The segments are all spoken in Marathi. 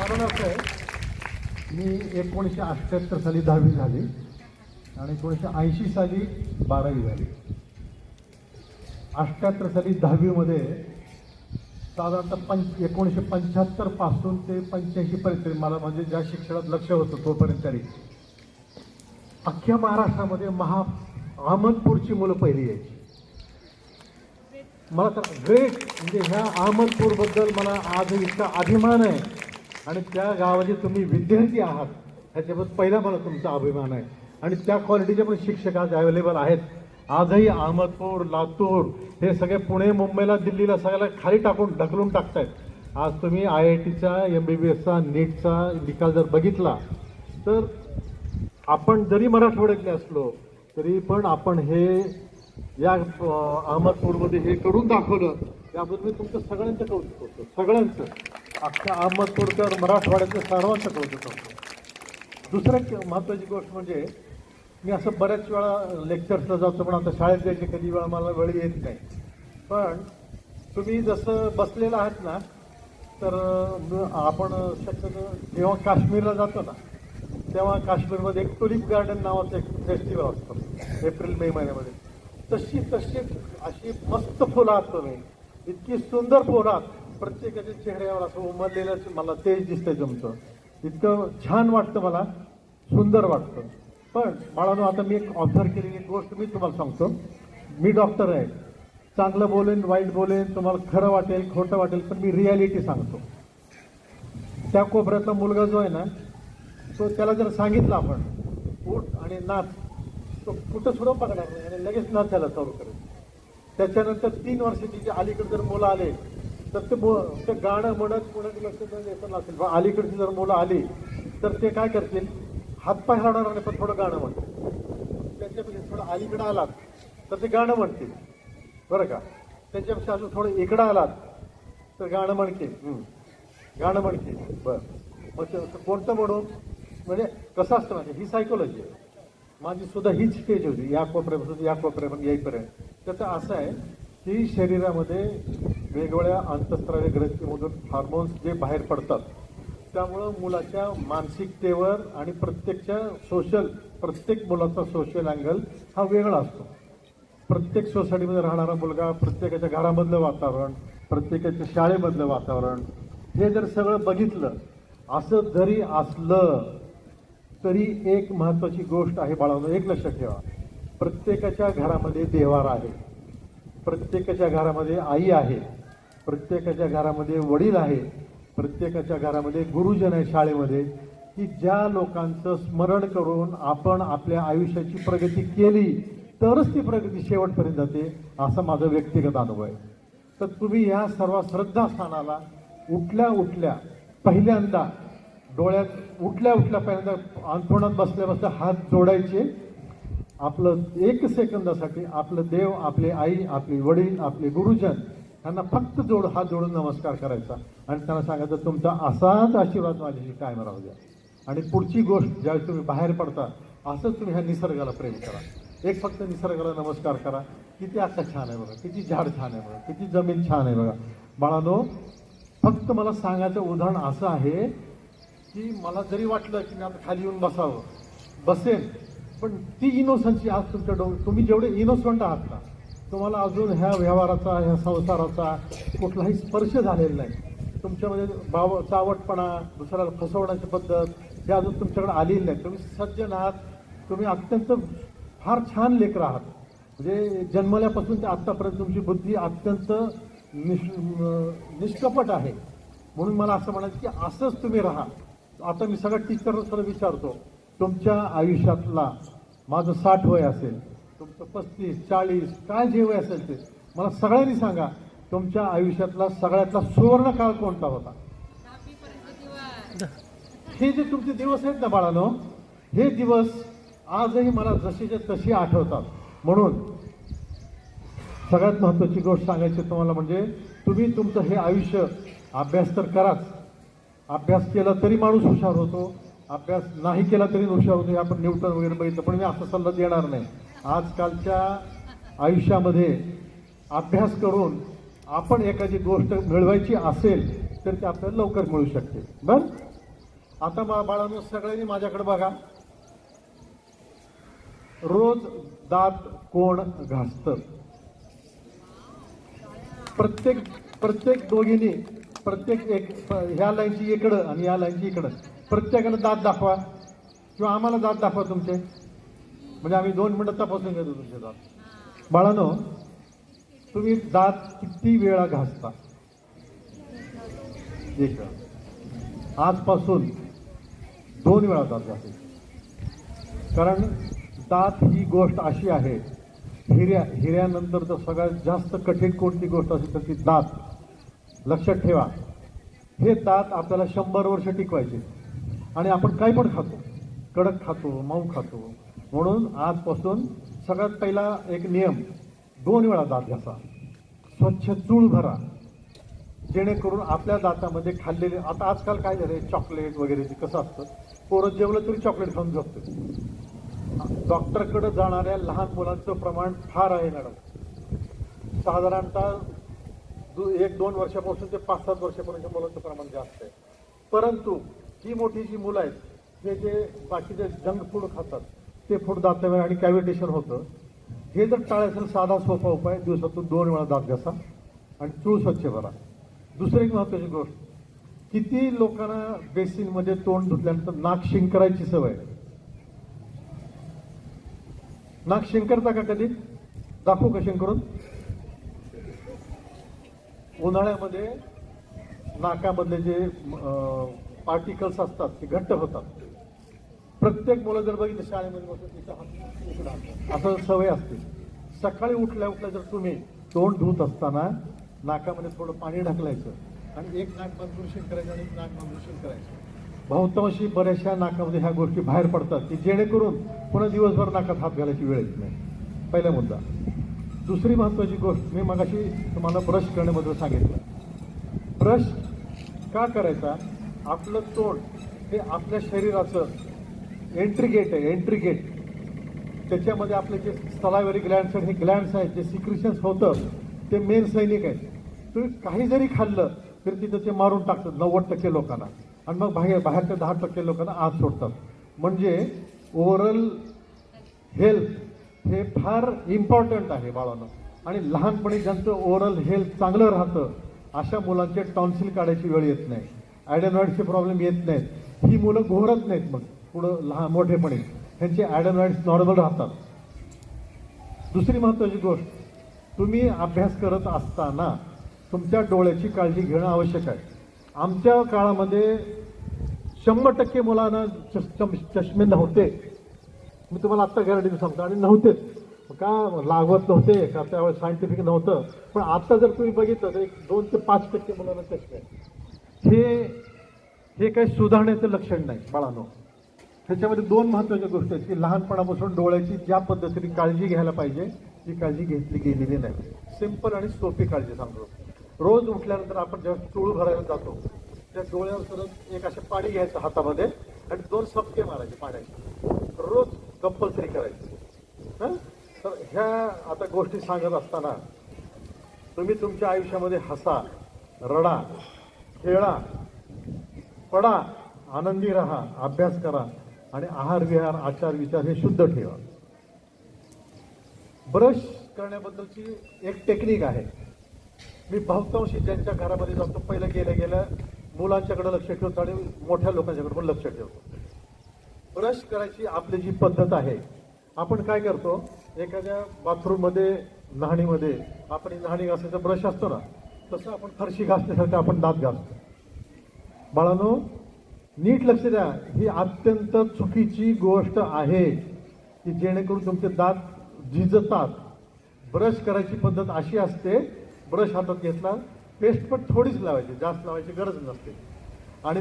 कारण असं आहे. मी एकोणीसशे अठ्ठ्याहत्तर साली दहावी झाली आणि एकोणीसशे ऐंशी साली बारावी झाली. अठ्ठ्याहत्तर साली दहावीमध्ये साधारणतः पंच एकोणीसशे पंच्याहत्तरपासून ते पंच्याऐंशीपर्यंत मला म्हणजे ज्या शिक्षणात लक्ष होतं तोपर्यंत तरी. अख्ख्या महाराष्ट्रामध्ये महा अहमदपूरची मुलं पहिली यायची. मला तर ग्रेट म्हणजे ह्या अहमदपूरबद्दल मला आज इतका अभिमान आहे. आणि त्या गावाचे तुम्ही विद्यार्थी आहात ह्याच्याबद्दल पहिला मला तुमचा अभिमान आहे. आणि त्या क्वालिटीचे पण शिक्षक आज अवेलेबल आहेत. आजही अहमदपूर लातूर हे सगळे पुणे मुंबईला दिल्लीला सगळ्याला खाली टाकून ढकलून टाकतायत. आज तुम्ही आय आय टीचा एम बी बी एसचा नीटचा निकाल जर बघितला तर आपण जरी मराठवाड्यातले असलो तरी पण आपण हे या अहमदपूरमध्ये हे करून दाखवलं याबद्दल मी तुमचं सगळ्यांचं कौतुक करतो. सगळ्यांचं. अख्ख्या अहमदपूरकर मराठवाड्याचं सर्वांचं कौतुक करतो. दुसरं महत्त्वाची गोष्ट म्हणजे मी असं बऱ्याच वेळा लेक्चर्सला जातो पण आता शाळेत जायची कधी वेळा मला वेळ येत नाही. पण तुम्ही जसं बसलेलं आहात ना तर आपण शक्यतो जेव्हा काश्मीरला जातो ना तेव्हा काश्मीरमध्ये एक टुलिप गार्डन नावाचं एक फेस्टिवल असतं एप्रिल मे महिन्यामध्ये. तशी तशी अशी मस्त फुलं आहात तुम्ही. इतकी सुंदर फुलं आहात प्रत्येकाच्या चेहऱ्यावर असं उमरलेलं मला तेज दिसतंय तुमचं. इतकं छान वाटतं मला. सुंदर वाटतं. पण बाळानो आता मी एक ऑब्झर्व केलेली एक गोष्ट मी तुम्हाला सांगतो. मी डॉक्टर आहे. चांगलं बोलेन वाईट बोलेन तुम्हाला खरं वाटेल खोटं वाटेल पण मी रियालिटी सांगतो. त्या कोपऱ्यातला मुलगा जो आहे ना तो त्याला जर सांगितलं आपण उठ आणि नाच. तो कुठं सुद्धा पकडणार नाही आणि लगेच नाचायला चालू करेल. त्याच्यानंतर तीन वर्षाची जी अलीकडे जर मुलं आले तर ते ते गाणं म्हणत म्हणत लक्ष देत असेल. अलीकडची जर मुलं आली तर ते काय करतील? हातपाय हलवणार नाही पण थोडं गाणं म्हणतील. त्यांच्यापेक्षा थोडं अलीकडं आलात तर ते गाणं म्हणतील. बरं का? त्यांच्यापेक्षा अजून थोडं इकडं आलात तर गाणं म्हणतील. गाणं म्हणतील. बरं. मग कोणतं म्हणून? म्हणजे कसं असतं म्हणजे ही सायकोलॉजी आहे. माझी सुद्धा हीच स्टेज होती. या कोपऱ्यापासून या कोपऱ्यापर्यंत येईपर्यंत. त्याचं असं आहे की शरीरामध्ये वेगवेगळ्या अंतस्त्रावी ग्रंथीमधून हार्मोन्स जे बाहेर पडतात त्यामुळं मुलाच्या मानसिकतेवर आणि प्रत्येकच्या सोशल प्रत्येक मुलाचा सोशल अँगल हा वेगळा असतो. प्रत्येक सोसायटीमध्ये राहणारा मुलगा प्रत्येकाच्या घरामधलं वातावरण प्रत्येकाच्या शाळेमधलं वातावरण हे जर सगळं बघितलं असं जरी असलं तरी एक महत्त्वाची गोष्ट आहे बाळांनो एक लक्षात ठेवा. प्रत्येकाच्या घरामध्ये देवार आहे. प्रत्येकाच्या घरामध्ये आई आहे प्रत्येकाच्या घरामध्ये वडील आहे प्रत्येकाच्या घरामध्ये गुरुजन आहे शाळेमध्ये की ज्या लोकांचं स्मरण करून आपण आपल्या आयुष्याची प्रगती केली तरच ती प्रगती शेवटपर्यंत जाते असा माझा व्यक्तिगत अनुभव आहे. तर तुम्ही या सर्व श्रद्धास्थानाला उठल्या उठल्या पहिल्यांदा डोळ्यात उठल्या उठल्या पहिल्यांदा अंथरुणात बसल्या बसल्या हात जोडायचे आपलं एक सेकंदासाठी आपलं देव आपले आई आपले वडील आपले गुरुजन त्यांना फक्त जोड हात जोडून नमस्कार करायचा. आणि त्यांना सांगायचं तुमचा असाच आशीर्वाद माझ्याशी कायम राहू द्या. आणि पुढची गोष्ट ज्यावेळी तुम्ही बाहेर पडता असंच तुम्ही ह्या निसर्गाला प्रेम करा. एक फक्त निसर्गाला नमस्कार करा. किती आकाश छान आहे बघा. किती झाड छान आहे बघा. किती जमीन छान आहे बघा. बाळानो फक्त मला सांगायचं उदाहरण असं आहे की मला जरी वाटलं की मी आता खाली येऊन बसावं बसेन पण ती इनोसन्सी आज तुमच्या डोळ तुम्ही जेवढे इनोसंट आहात ना तुम्हाला अजून ह्या व्यवहाराचा ह्या संसाराचा कुठलाही स्पर्श झालेला नाही. तुमच्यामध्ये बाव चावटपणा दुसऱ्याला फसवण्याची पद्धत हे अजून तुमच्याकडे आलेली नाही. तुम्ही सज्जन आहात तुम्ही अत्यंत फार छान लेकर आहात. म्हणजे जन्मल्यापासून ते आत्तापर्यंत तुमची बुद्धी अत्यंत निष निष्कपट आहे. म्हणून मला असं म्हणायचं की असंच तुम्ही राहा. आता मी सगळ्या टीचरला सगळं विचारतो. तुमच्या आयुष्यातला माझं साठ वय असेल तुमचं पस्तीस चाळीस काय जे वय असेल ते मला सगळ्यांनी सांगा तुमच्या आयुष्यातला सगळ्यातला सुवर्ण काळ कोणता होता? हे जे तुमचे दिवस आहेत ना बाळानो हे दिवस आजही मला जसेचे तशी आठवतात. म्हणून सगळ्यात महत्वाची गोष्ट सांगायची तुम्हाला म्हणजे तुम्ही तुमचं हे आयुष्य अभ्यास तर कराच. अभ्यास केला तरी माणूस हुशार होतो. अभ्यास नाही केला तरी हुशार होतो हे आपण न्यूटन वगैरे बघितलं पण मी असा सल्ला देणार नाही. आजकालच्या आयुष्यामध्ये अभ्यास करून आपण एखादी गोष्ट मिळवायची असेल तर ती आपल्याला लवकर मिळू शकते. बर? आता मा- बाळांनो सगळ्यांनी माझ्याकडे बघा. रोज दात कोण घासत? प्रत्येक प्रत्येक दोघींनी प्रत्येक एक ह्या लाईनची इकडं आणि या लाईनची इकडं. प्रत्येकानं दात दाखवा किंवा आम्हाला दात दाखवा तुमचे. म्हणजे आम्ही दोन मिनिटं तपासून घेतो तुमचे दात बाळानो तुम्ही दात किती वेळा घासता? एक वेळा. आजपासून दोन वेळा दात घासायचे कारण दात ही गोष्ट अशी आहे हिऱ्या हिऱ्यानंतर तर सगळ्यात जास्त कठीण कोणती गोष्ट असेल तर ती दात लक्षात ठेवा. हे दात आपल्याला शंभर वर्ष टिकवायचे. आणि आपण काय पण खातो. कडक खातो मऊ खातो. म्हणून आजपासून सगळ्यात पहिला एक नियम दोन वेळा दात घासा स्वच्छ चूळ भरा. जेणेकरून आपल्या दातामध्ये खाल्लेले आता आजकाल काय झालं चॉकलेट वगैरे ते कसं असतं पोरं जेवलं तरी चॉकलेट खाऊन झोपते डॉक्टरकडे जाणाऱ्या लहान मुलांचं प्रमाण फार आहे मॅडम साधारणतः दु- एक दोन वर्षापासून ते पाच सात वर्षापर्यंत मुलांचं प्रमाण जास्त आहे. परंतु ही मोठी जी मुलं आहेत हे जे बाकीचे जंक फूड खातात ते फूड दातावर आणि कॅव्हिटेशन होतं. हे जर टाळायचं साधा सोपा उपाय दिवसातून दोन वेळा दात घासा आणि चूळ स्वच्छ करा. दुसरी एक महत्त्वाची गोष्ट किती लोकांना बेसिनमध्ये तोंड धुतल्यानंतर नाक शिंकरायची सवय आहे? नाक शिंकरता का कधी? दाखवू का शिंकरून? उन्हाळ्यामध्ये नाकामधले जे पार्टिकल्स असतात ते घट्ट होतात. प्रत्येक मुलं जर बघितलं शाळेमध्ये बसून हात असं सवय असते. सकाळी उठल्या उठल्या जर तुम्ही तोंड धुत असताना नाकामध्ये थोडं पाणी ढकलायचं आणि एक नाक बंद करायचं आणि एक नाक बंद करायचं. बहुतांशी बऱ्याचशा नाकामध्ये ह्या गोष्टी बाहेर पडतात की जेणेकरून पुन्हा दिवसभर नाकात हात घालायची वेळ येत नाही. पहिला मुद्दा. दुसरी महत्त्वाची गोष्ट मी मगाशी तुम्हाला ब्रश करण्याबद्दल सांगितलं. ब्रश का करायचा? आपलं तोंड हे आपल्या शरीराचं एंट्री गेट आहे एंट्री गेट त्याच्यामध्ये आपले जे स्थलावरी ग्लँड्स आहेत हे ग्लँड्स आहेत जे सिक्रिशन्स होतं ते मेन सैनिक आहेत. तुम्ही काही जरी खाल्लं तरी तिथं ते मारून टाकतात नव्वद टक्के लोकांना. आणि मग बाहेर बाहेरच्या दहा टक्के लोकांना आत सोडतात. म्हणजे ओव्हरऑल हेल्थ हे फार इम्पॉर्टंट आहे बाळानं. आणि लहानपणी ज्यांचं ओव्हरऑल हेल्थ चांगलं राहतं अशा मुलांचे टॉन्सिल काढायची वेळ येत नाही. ॲडेनॉईडचे प्रॉब्लेम येत नाहीत. ही मुलं घोरत नाहीत मग. पुढं लहान मोठेपणे. ह्यांचे ॲडनॉइड्स नॉर्मल राहतात. दुसरी महत्त्वाची गोष्ट तुम्ही अभ्यास करत असताना तुमच्या डोळ्याची काळजी घेणं आवश्यक आहे. आमच्या काळामध्ये शंभर टक्के मुलांना चष- चष्मे नव्हते. मी तुम्हाला आत्ता गॅरंटी सांगतो. आणि नव्हतेच का लागवत नव्हते का त्यावेळेस सायंटिफिक नव्हतं. पण आता जर तुम्ही बघितलं तर एक दोन ते पाच टक्के मुलांना चष्मे आहेत. हे हे काही सुधारण्याचं लक्षण नाही बाळांनो. त्याच्यामध्ये दोन महत्त्वाच्या गोष्टी आहेत. की लहानपणापासून डोळ्याची ज्या पद्धतीने काळजी घ्यायला पाहिजे ती काळजी घेतली गेलेली नाही. सिंपल आणि सोपी काळजी सांगतो. रोज उठल्यानंतर आपण जेव्हा चूळ भरायला जातो त्या डोळ्यावर सरळ एक असे पाणी घ्यायचं हातामध्ये आणि दोन सपके मारायचे पाण्याचे. रोज कंपल्सरी करायचे. तर ह्या आता गोष्टी सांगत असताना तुम्ही तुमच्या आयुष्यामध्ये हसा रडा खेळा पडा आनंदी राहा अभ्यास करा आणि आहार विहार आचार विचार हे शुद्ध ठेवा. ब्रश करण्याबद्दलची एक टेक्निक आहे. मी बहुतांशी ज्यांच्या घरामध्ये जातो पहिलं गेल्या गेल्या मुलांच्याकडे लक्ष ठेवतो आणि मोठ्या लोकांच्याकडे पण लक्ष ठेवतो. ब्रश करायची आपली जी पद्धत आहे आपण काय करतो एखाद्या बाथरूममध्ये न्हाणीमध्ये आपण न्हाणी घासायचा ब्रश असतो ना तसं आपण फरशी घासण्यासाठी आपण दात घासतो. बाळानो नीट लक्ष द्या. ही अत्यंत चुकीची गोष्ट आहे की जेणेकरून तुमचे दात झिजतात. ब्रश करायची पद्धत अशी असते ब्रश हातात घेतला पेस्ट पण थोडीच लावायची जास्त लावायची गरज नसते. आणि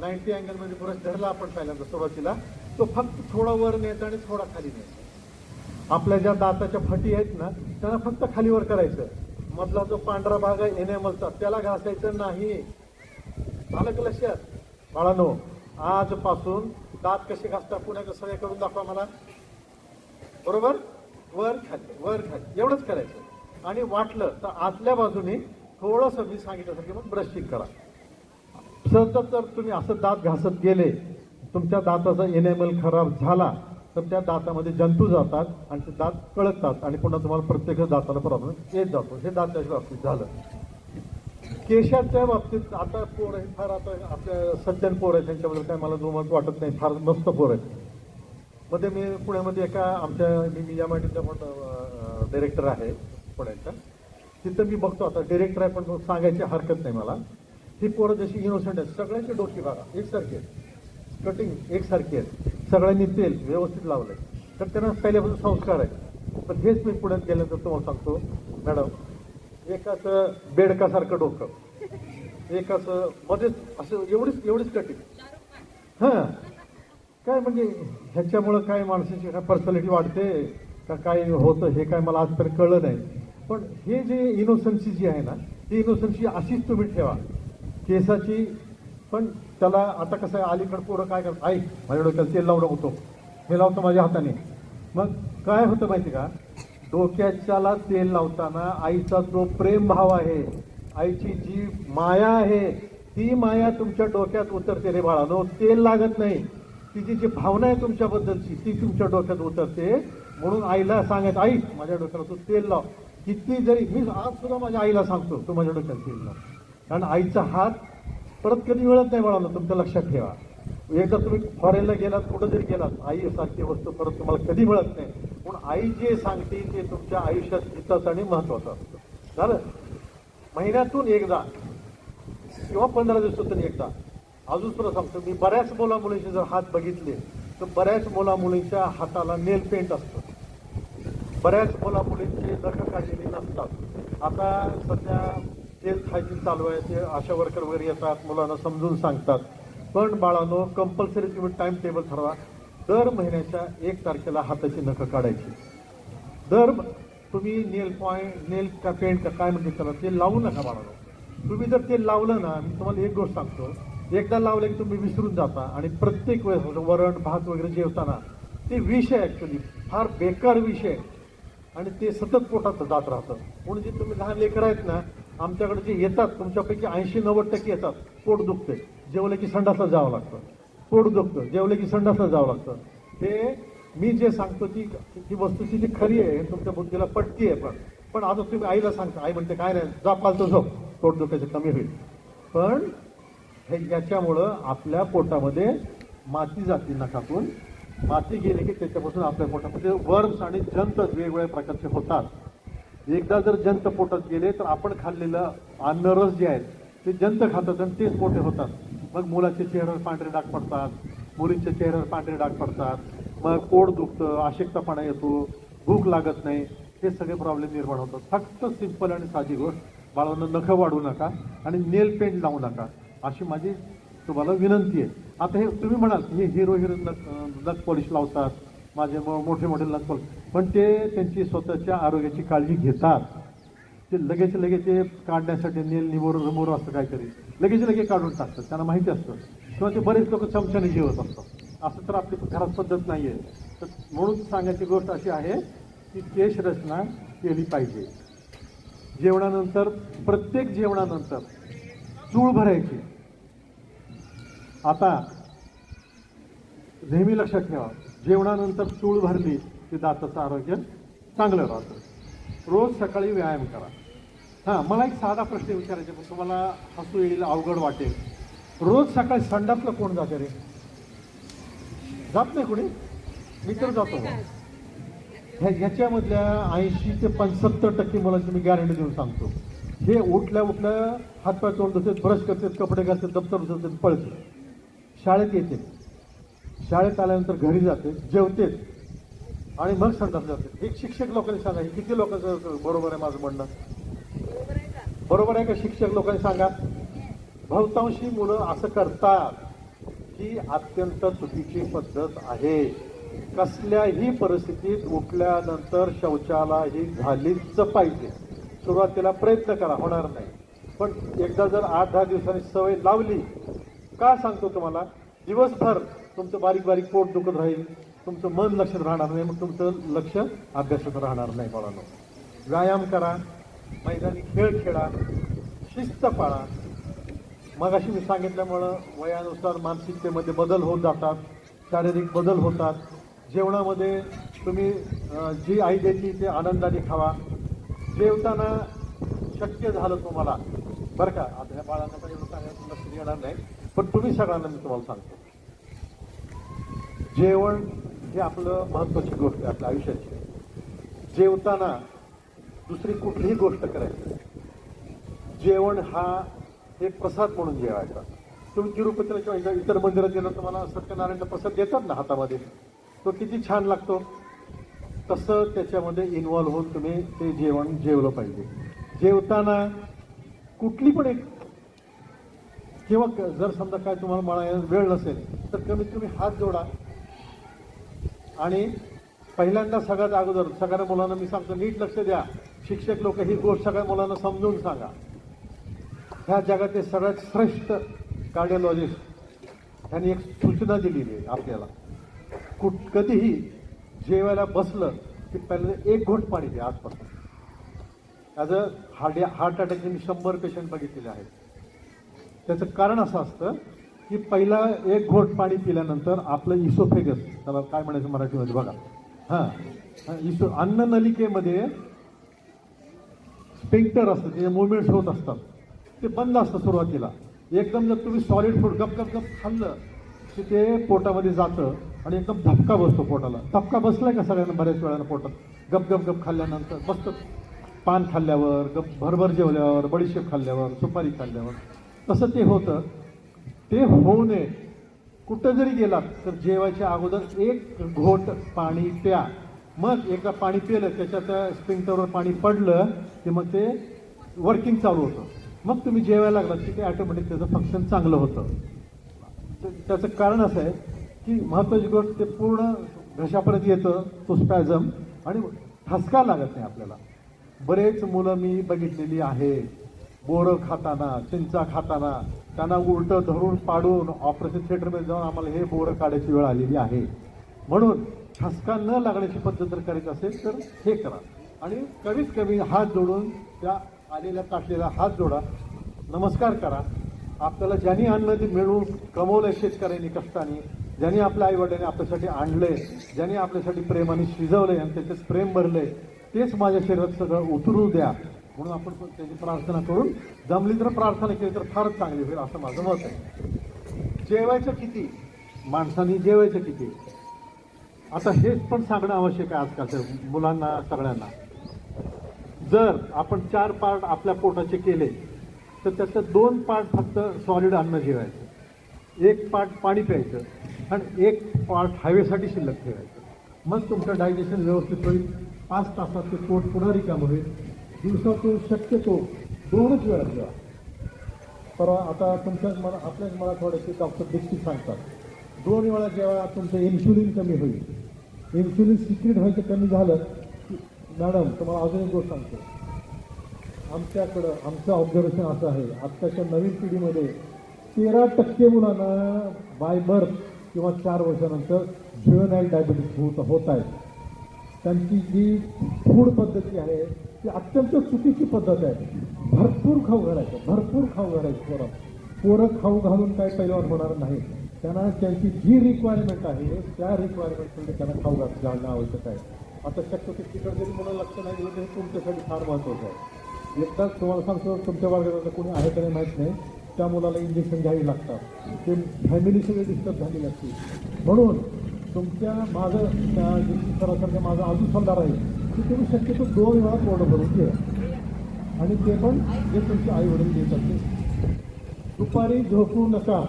नाईन्टी अँगलमध्ये ब्रश धरला आपण पहिल्यांदा सुरुवातीला तो फक्त थोडा वर न्यायचा आणि थोडा खाली न्यायचा. आपल्या ज्या दाताच्या फटी आहेत ना त्यांना फक्त खालीवर करायचं. मधला जो पांढरा भाग आहे एनेमलचा त्याला घासायचं नाही. आलं का लक्षात? बाळानो आजपासून दात कसे घासता पुण्याचं सगळे करून दाखवा मला. बरोबर? वर खाली वर खाली. एवढंच करायचं. आणि वाटलं तर आतल्या बाजूने थोडंसं मी सांगितल्यासारखं मग ब्रशिंग करा. सतत जर तुम्ही असं दात घासत गेले तुमच्या दाताचा एनेमल खराब झाला तर त्या दातामध्ये जंतू जातात आणि ते दात कळतात आणि पुन्हा तुम्हाला प्रत्येक दाताला प्रॉब्लेम येत जातो. हे दाताच्या बाबतीत झालं. केशाच्या बाबतीत आता पोर हे फार आता आपल्या सज्जन पोर आहे त्यांच्याबद्दल काय मला दुमत वाटत नाही. फार मस्त पोर आहे मध्ये मी पुण्यामध्ये एका आमच्या मी मी या माहितीचा पण डिरेक्टर आहे पुण्याचा. तिथं मी बघतो आता डिरेक्टर आहे पण सांगायची हरकत नाही मला. ही पोरं जशी इनोसंट आहेत सगळ्यांची डोकी बघा एकसारखी आहेत. कटिंग एकसारखी आहेत. सगळ्यांनी तेल व्यवस्थित लावलंय. तर त्यांना पहिल्यापासून संस्कार आहे पण हेच मी पुण्यात गेल्यानंतर तुम्हाला सांगतो मॅडम एकाचं बेडकासारखं डोकं एकाचं मध्येच असं एवढीच एवढीच कठीण. हां. काय म्हणजे ह्याच्यामुळं काय माणसाची काय पर्सनॅलिटी वाढते का काय होतं हे काय मला आजपर्यंत कळलं नाही. पण हे जे इनोसन्सी जी आहे ना ती इनोसन्सी अशीच तुम्ही ठेवा. केसाची पण त्याला आता कसं आहे अलीकडं पोरं काय करत आई माझ्या डोक्याला तेल लावलं होतो हे लावतो माझ्या हाताने. मग काय होतं माहिती का? डोक्याच्याला तेल लावताना आईचा जो प्रेमभाव आहे आईची जी माया आहे ती माया तुमच्या डोक्यात उतरते रे बाळानो तेल लागत नाही. तिची जी भावना आहे तुमच्याबद्दलची ती तुमच्या डोक्यात उतरते. म्हणून आईला सांगायचं आई माझ्या डोक्याला तू तेल लाव. किती जरी मी आज सुद्धा माझ्या आईला सांगतो तू माझ्या डोक्यात तेल लाव. कारण आईचा हात परत कधी मिळत नाही बाळानो तुमच्या लक्षात ठेवा. एकदा तुम्ही फॉरेनला गेलात कुठं जरी गेलात आई सारखी वस्तू परत तुम्हाला कधी मिळत नाही. पण आई जे सांगते ते तुमच्या आयुष्यात हिताचं आणि महत्वाचं असतं. झालं? महिन्यातून एकदा किंवा पंधरा दिवसातून एकदा. अजून सुद्धा सांगतो मी बऱ्याच मुला मुलींचे जर हात बघितले तर बऱ्याच मुला मुलींच्या हाताला नेल पेंट असतं. बऱ्याच मुला मुलींचे नख काढलेले नसतात. आता सध्या हेल्थ खायची चालू आहे ते आशा वर्कर वगैरे येतात मुलांना समजून सांगतात. पण बाळांनो कंपल्सरी तुम्ही टाइम टेबल ठरवा. दर महिन्याच्या एक तारखेला हाताची नखं काढायची. दर तुम्ही नेल पॉईंट नेल का पेंट का काय म्हणजे त्याला ते लावू नका बाळांनो. तुम्ही जर ते लावलं ना मी तुम्हाला एक गोष्ट सांगतो. एकदा लावलं की तुम्ही विसरून जाता आणि प्रत्येक वेळेस वरण भात वगैरे जेवताना ते विष आहे ॲक्च्युली फार बेकार विष आहे आणि ते सतत पोटात जात राहतं. म्हणून जे तुम्ही लहान लेकर आहेत ना आमच्याकडे जे येतात तुमच्यापैकी ऐंशी नव्वद टक्के येतात पोट दुखते जेवले की संडासला जावं लागतं. पोट दुखतं. जेवले की संडासला जावं लागतं. हे मी जे सांगतो ती ती वस्तूची जी खरी आहे तुमच्या बुद्धीला पटती आहे पण. पण आता तुम्ही आईला सांगता. आई म्हणते काय नाही जा पालतो झोप. पोट दुखायचं कमी होईल. पण हे याच्यामुळं आपल्या पोटामध्ये माती जाती नखातून माती गेली की त्याच्यापासून आपल्या पोटामध्ये वर्म्स आणि जंत वेगवेगळ्या प्रकारचे होतात. एकदा जर जंत पोटात गेले तर आपण खाल्लेलं अन्न रस जे आहेत ते जंत खातात आणि तेच मोठे होतात. मग मुलाच्या चेहऱ्यावर पांढरे डाग पडतात मुलींच्या चेहऱ्यावर पांढरे डाग पडतात मग पोट दुखतं आशिकतापणा येतो भूक लागत नाही हे सगळे प्रॉब्लेम निर्माण होतात. फक्त सिंपल आणि साधी गोष्ट बाळांना नखं वाढू नका आणि नेल पेंट लावू नका अशी माझी तुम्हाला विनंती आहे. आता हे तुम्ही म्हणाल हे हिरो हिरो नख नख पॉलिश लावतात माझे मोठे मोठे नख पण ते त्यांची स्वतःच्या आरोग्याची काळजी घेतात. ते लगेच लगेच ते काढण्यासाठी नेल निमोर रिमोर असतं काहीतरी. लगेच लगेच काढून टाकतात. त्यांना माहिती असतं. किंवा ते बरेच लोक चमच्याने जेवत असतात. असं तर आपली घरात पद्धत नाही आहे तर म्हणून सांगायची गोष्ट अशी आहे की केश रचना केली पाहिजे. जेवणानंतर प्रत्येक जेवणानंतर चूळ भरायची. आता नेहमी लक्षात ठेवा. जेवणानंतर चूळ भरली की दाताचं आरोग्य चांगलं राहतं. रोज सकाळी व्यायाम करा. हां मला एक साधा प्रश्न विचारायचा पण तुम्हाला हसू येईल अवघड वाटेल. रोज सकाळी संडासला कोण जाते रे? जात नाही कोणी? मी तर जातो. ह्या ह्याच्यामधल्या ऐंशी ते पंच्याहत्तर टक्के मुलांची मी गॅरंटी देऊन सांगतो. हे उठल्या उठल्या हातपाय तोंड धुतात ब्रश करतात कपडे घालतात दप्तर धुतात पळतात. शाळेत येते. शाळेत आल्यानंतर घरी जाते जेवते आणि मग संडास जाते. एक शिक्षक लोकांनी सांगा हे किती लोकांचं बरोबर आहे माझं म्हणणं? बरोबर आहे का शिक्षक लोकांनी सांगा? बहुतांशी मुलं असं करतात ही अत्यंत चुकीची पद्धत आहे. कसल्याही परिस्थितीत उठल्यानंतर शौचाला ही झालीच पाहिजे. सुरुवातीला प्रयत्न करा होणार नाही. पण एकदा जर आठ दहा दिवसांनी सवय लावली का सांगतो तुम्हाला? दिवसभर तुमचं बारीक बारीक पोट दुखत राहील तुमचं मन लक्षात राहणार नाही मग तुमचं लक्ष अभ्यासात राहणार नाही बाळांनो. व्यायाम करा मैदानी खेळ खेळा शिस्त पाळा. मगाशी मी सांगितल्यामुळं वयानुसार मानसिकतेमध्ये बदल होत जातात शारीरिक बदल होतात. जेवणामध्ये तुम्ही जी आई देती ते आनंदाने खावा. जेवताना शक्य झालं तुम्हाला बरं का? आता ह्या बाळांना पण एवढं सांगायचं लक्ष येणार नाही पण तुम्ही सगळ्यांना मी तुम्हाला सांगतो. जेवण हे आपलं महत्वाची गोष्ट आहे आपल्या आयुष्याची. जेवताना दुसरी कुठलीही गोष्ट करायची जेवण हा एक प्रसाद म्हणून जेवायचा. तुम्ही तिरुपतीला किंवा इतर- मंदिरात गेलं तुम्हाला सत्यनारायणचा प्रसाद देतात ना हातामध्ये? तो किती छान लागतो. तसं त्याच्यामध्ये इन्वॉल्व्ह होऊन तुम्ही ते जेवण जेवलं पाहिजे. जेवताना कुठली पण एक किंवा क- जर समजा काय तुम्हाला मला वेळ नसेल तर कमीत कमी हात जोडा. आणि पहिल्यांदा सगळ्यात अगोदर सगळ्या मुलांना मी सांगतो नीट लक्ष द्या. शिक्षक लोक ही गोष्ट सगळ्या मुलांना समजून सांगा. ह्या जगातले सगळ्यात श्रेष्ठ कार्डिओलॉजिस्ट त्यांनी एक सूचना दिलेली आहे आपल्याला. कुठ कधीही जेवायला बसलं की पहिल्यांदा एक घोट पाणी द्या आजपासून. ॲज अ हार्ट हार्ट अटॅकचे मी शंभर पेशंट बघितलेले आहेत. त्याचं कारण असं असतं की पहिला एक घोट पाणी पिल्यानंतर आपलं इसोफेगस त्याला काय म्हणायचं मराठीमध्ये बघा. हां इसो अन्न नलिकेमध्ये स्पिंक्टर असतं त्याचे मुवमेंट्स होत असतात ते बंद असतं सुरुवातीला. एकदम जर तुम्ही सॉलिड फूड गप गप गप खाल्लं की ते पोटामध्ये जातं आणि एकदम धपका बसतो पोटाला. धपका बसलाय का सगळ्यांना बऱ्याच वेळानं पोटात? गप गप गप खाल्ल्यानंतर बसतं. पान खाल्ल्यावर गप भरभर जेवल्यावर बडीशेप खाल्ल्यावर सुपारी खाल्ल्यावर. तसं ते होतं. ते होऊ नये. कुठं जरी गेलात तर जेवायच्या अगोदर एक घोट पाणी प्या. मग एकदा पाणी पिलं त्याच्यात स्प्रिंटरवर पाणी पडलं की मग ते वर्किंग चालू होतं. मग तुम्ही जेवायला लागलात की ते ॲटोमॅटिक त्याचं फंक्शन चांगलं होतं. त्याचं कारण असं आहे की महत्त्वाची गोष्ट ते पूर्ण घशापर्यंत येतं तो स्पॅझम आणि ठसका लागत नाही आपल्याला. बरेच मुलं मी बघितलेली आहे. बोरं खाताना चिंचा खाताना त्यांना उलटं धरून पाडून ऑपरेशन थिएटरमध्ये जाऊन आम्हाला हे बोरं काढायची वेळ आलेली आहे. म्हणून ठसका न लागण्याची पद्धत जर करायची असेल तर हे करा. आणि कमीत कमी हात जोडून त्या आलेल्या काटलेला हात जोडा. नमस्कार करा. आपल्याला ज्यांनी अन्न ते मिळवून कमवलं शेतकऱ्यांनी कष्टाने ज्यांनी आपल्या आईवडिलांनी आपल्यासाठी आणलंय ज्यांनी आपल्यासाठी प्रेमाने शिजवलंय आणि त्याच्यात प्रेम भरलंय तेच माझ्या शरीरात सगळं उतरू द्या. म्हणून आपण पण त्याची प्रार्थना करून जमली तर प्रार्थना केली तर फारच चांगली होईल असं माझं मत आहे. जेवायचं किती? माणसांनी जेवायचं किती? आता हेच पण सांगणं आवश्यक आहे आजकालच्या मुलांना सगळ्यांना. जर आपण चार पार्ट आपल्या पोटाचे केले तर त्याचं दोन पार्ट फक्त सॉलिड अन्न जेवायचं. एक पार्ट पाणी प्यायचं आणि एक पार्ट हायवेसाठी शिल्लक ठेवायचं. मग तुमचं डायजेशन व्यवस्थित होईल. पाच तासात ते पोट पुन्हा रिकामं होईल. दिवसातून शक्यतो दोनच वेळा जेवा परवा आता तुमच्याच मला आपल्याच मराठवाड्याचे डॉक्टर दीक्षित सांगतात दोन वेळा जेव्हा तुमचं इन्सुलिन कमी होईल इन्सुलिन सिक्रेट व्हायचं कमी झालं की मॅडम तुम्हाला अजून एक गोष्ट सांगतो. आमच्याकडं आमचं ऑब्झर्वेशन असं आहे आत्ताच्या नवीन पिढीमध्ये तेरा टक्के मुलांना बाय बर्थ किंवा चार वर्षानंतर ज्युएनाईल डायबिटीस होत होत आहे. त्यांची जी फूड पद्धती आहे ती अत्यंत चुकीची पद्धत आहे. भरपूर खाऊ घालायचं भरपूर खाऊ घालायचं पोरं. पोरं खाऊ घालून काय पैलवान होणार नाही. त्यांना त्यांची जी रिक्वायरमेंट आहे त्या रिक्वायरमेंटमध्ये त्यांना खाऊ घाल घालणं आवश्यक आहे. आता शक्यतो तिकडे जरी मला लक्ष नाही दिलं तरी तुमच्यासाठी फार महत्त्वाचं आहे. एकदाच तुम्हाला सांगतो तुमच्या वर्गात कोणी आहे का नाही माहीत नाही. त्या मुलाला इंजेक्शन घ्यावी लागतात. ते फॅमिली सगळी डिस्टर्ब झालेली असते म्हणून तुमच्या माझं त्या सरासारखं माझा अजून सल्ला राहील की तुम्ही शक्यतो दोन वेळा तोंड भरून घ्या आणि ते पण जे तुमचे आई वडील देतात असते दुपारी झोपू नका.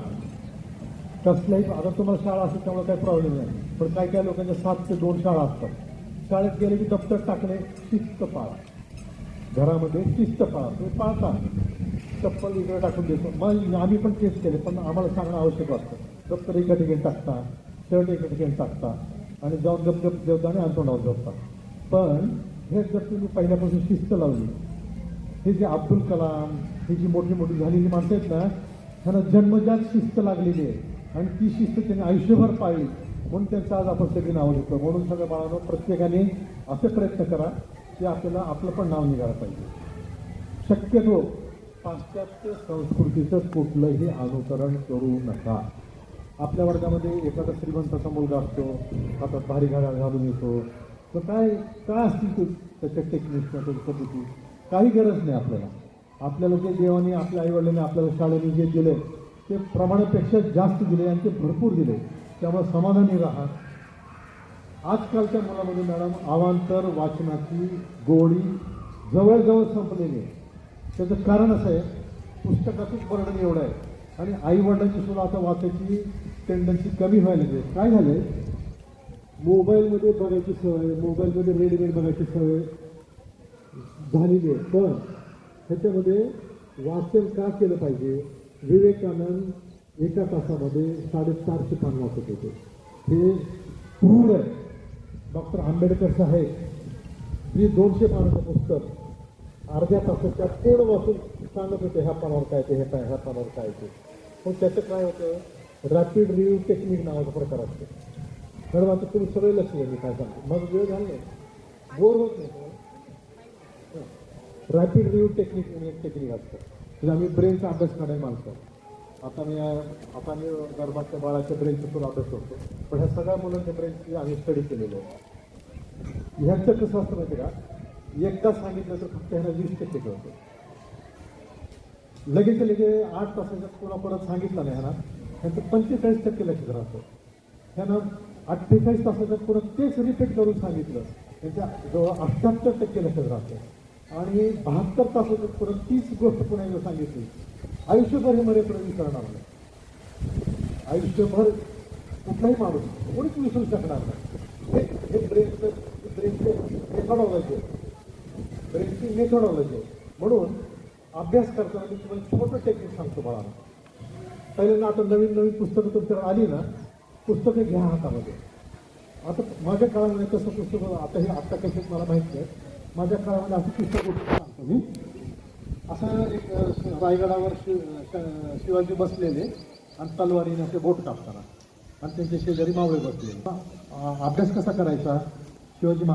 कसल्याही आता तुम्हाला शाळा असेल त्यामुळे काही प्रॉब्लेम नाही. पण काही काही लोकांच्या सात ते दोन शाळा असतात. शाळेत गेले की दप्तर टाकणे शिस्त पाळा. घरामध्ये शिस्त पाळा. तुम्ही पाळता. चप्पल इकडे टाकून देतो. मग आम्ही पण तेच केले पण आम्हाला सांगणं आवश्यक वाटतं दप्तर एका ठिकाणी टाकता शर्ट एका ठिकाणी टाकता. आणि जाऊन गप गप जेवता आणि अंतोंडावर झोपता. पण हे जर तुम्ही पहिल्यापासून शिस्त लावली हे जे अब्दुल कलाम ही जी मोठी मोठी झालेली माणसं आहेत ना त्यांना जन्मजात शिस्त लागलेली आहे. आणि ती शिस्त त्यांनी आयुष्यभर पाळली. म्हणून त्यांचं आज आपण सगळी नावं घेतो म्हणून सगळ्या बाळांनो प्रत्येकाने असे प्रयत्न करा की आपल्याला आपलं पण नाव निघायला पाहिजे. शक्यतो पाश्चात्य संस्कृतीचं कुठलंही अनुकरण करू नका. आपल्या वर्गामध्ये एखादा श्रीमंताचा मुलगा असतो हातात भारी घाला घालून येतो तर काय काय असतील ते? त्याच्या टेक्निक्स पद्धती. काही गरज नाही आपल्याला. आपल्याला जे देवाने आपल्या आईवडिलांनी आपल्याला शाळेने जे दिले ते प्रमाणापेक्षा जास्त दिले आणि ते भरपूर दिले. त्यामुळे समाधानी राहा. आजकालच्या मुलामध्ये मॅडम अवांतर वाचनाची गोडी जवळजवळ संपलेली आहे. त्याचं कारण असं आहे पुस्तकाचंच वर्णन एवढं आहे. आणि आईवडिलांची सुद्धा आता वाचायची टेंडन्सी कमी व्हायला लागली आहे. काय झालंय? मोबाईलमध्ये बघायची सवय मोबाईलमध्ये रेडीमेड बघायची सवय झालेली आहे. पण ह्याच्यामध्ये वाचन का केलं पाहिजे? विवेकानंद एका तासामध्ये साडेचारशे पान वाचत होते. हे क्रूर आहे डॉक्टर आंबेडकर साहेब ही दोनशे पानाचं पुस्तक अर्ध्या तासाच्या कोण वाचून सांगत होते ह्या पानावर काय ते ह्या ह्या पानावर काय ते. पण त्याचं काय होतं? रॅपिड रिव्ह्यू टेक्निक नावाचा प्रकार असतो. मॅडम तुम्ही सगळे लक्ष द्या मी काय सांगतो. मग वेळ झाला नाही. बोर होत नाही. रॅपिड रिव्ह्यू टेक्निक म्हणून एक टेक्निक असतं. म्हणजे आम्ही ब्रेनचा अभ्यास करायला मानतो. आता मी आता मी गर्भातल्या बाळाच्या ब्रेनचा सुद्धा अभ्यास करतो. पण ह्या सगळ्या मुलांच्या ब्रेनची आम्ही स्टडी केलेलो आहे. ह्यांचं कसं असतं माहिती का? एकदा सांगितलं तर फक्त ह्याला वीस टक्के कळतं. लगेच लगे आठ तासाच्या कोणा परत सांगितलं नाही ह्याला ह्यांचं पंचेचाळीस टक्के लक्ष राहतं. ह्यानं अठ्ठेचाळीस तासाच्या पुढं तेच रिपीट करून सांगितलं. त्यांच्या जवळ अठ्ठ्याहत्तर टक्के लक्षात राहतं. आणि बहात्तर तासाच्या पुढं तीच गोष्ट पुन्हा एकदा सांगितली. आयुष्यभर हे मर्यादा विसरणार नाही. आयुष्यभर कुठलाही माणूस कोणीच विसरू शकणार नाही. हे ब्रेकचं ब्रेनचं ब्रेनचे मेथॉडॉलॉजी आहे. ब्रेनची मेथॉडॉलॉजी आहे. म्हणून अभ्यास करताना मी तुम्हाला छोटं टेक्निक सांगतो मला पहिल्यांदा आता नवीन नवीन पुस्तकं तुमच्याकडे आली ना पुस्तकं घ्या हातामध्ये. आता माझ्या काळामध्ये कसं पुस्तक आता हे आत्ता कसे मला माहीत नाही. माझ्या काळामध्ये असं पुस्तक गोष्ट सांगतो मी. असं एक रायगडावर शि शिवाजी बसलेले आणि तलवारीने असे बोट कापताना. आणि त्यांच्या शेजारी मावळे बसलेले. अभ्यास कसा करायचा? शिवाजी महाराज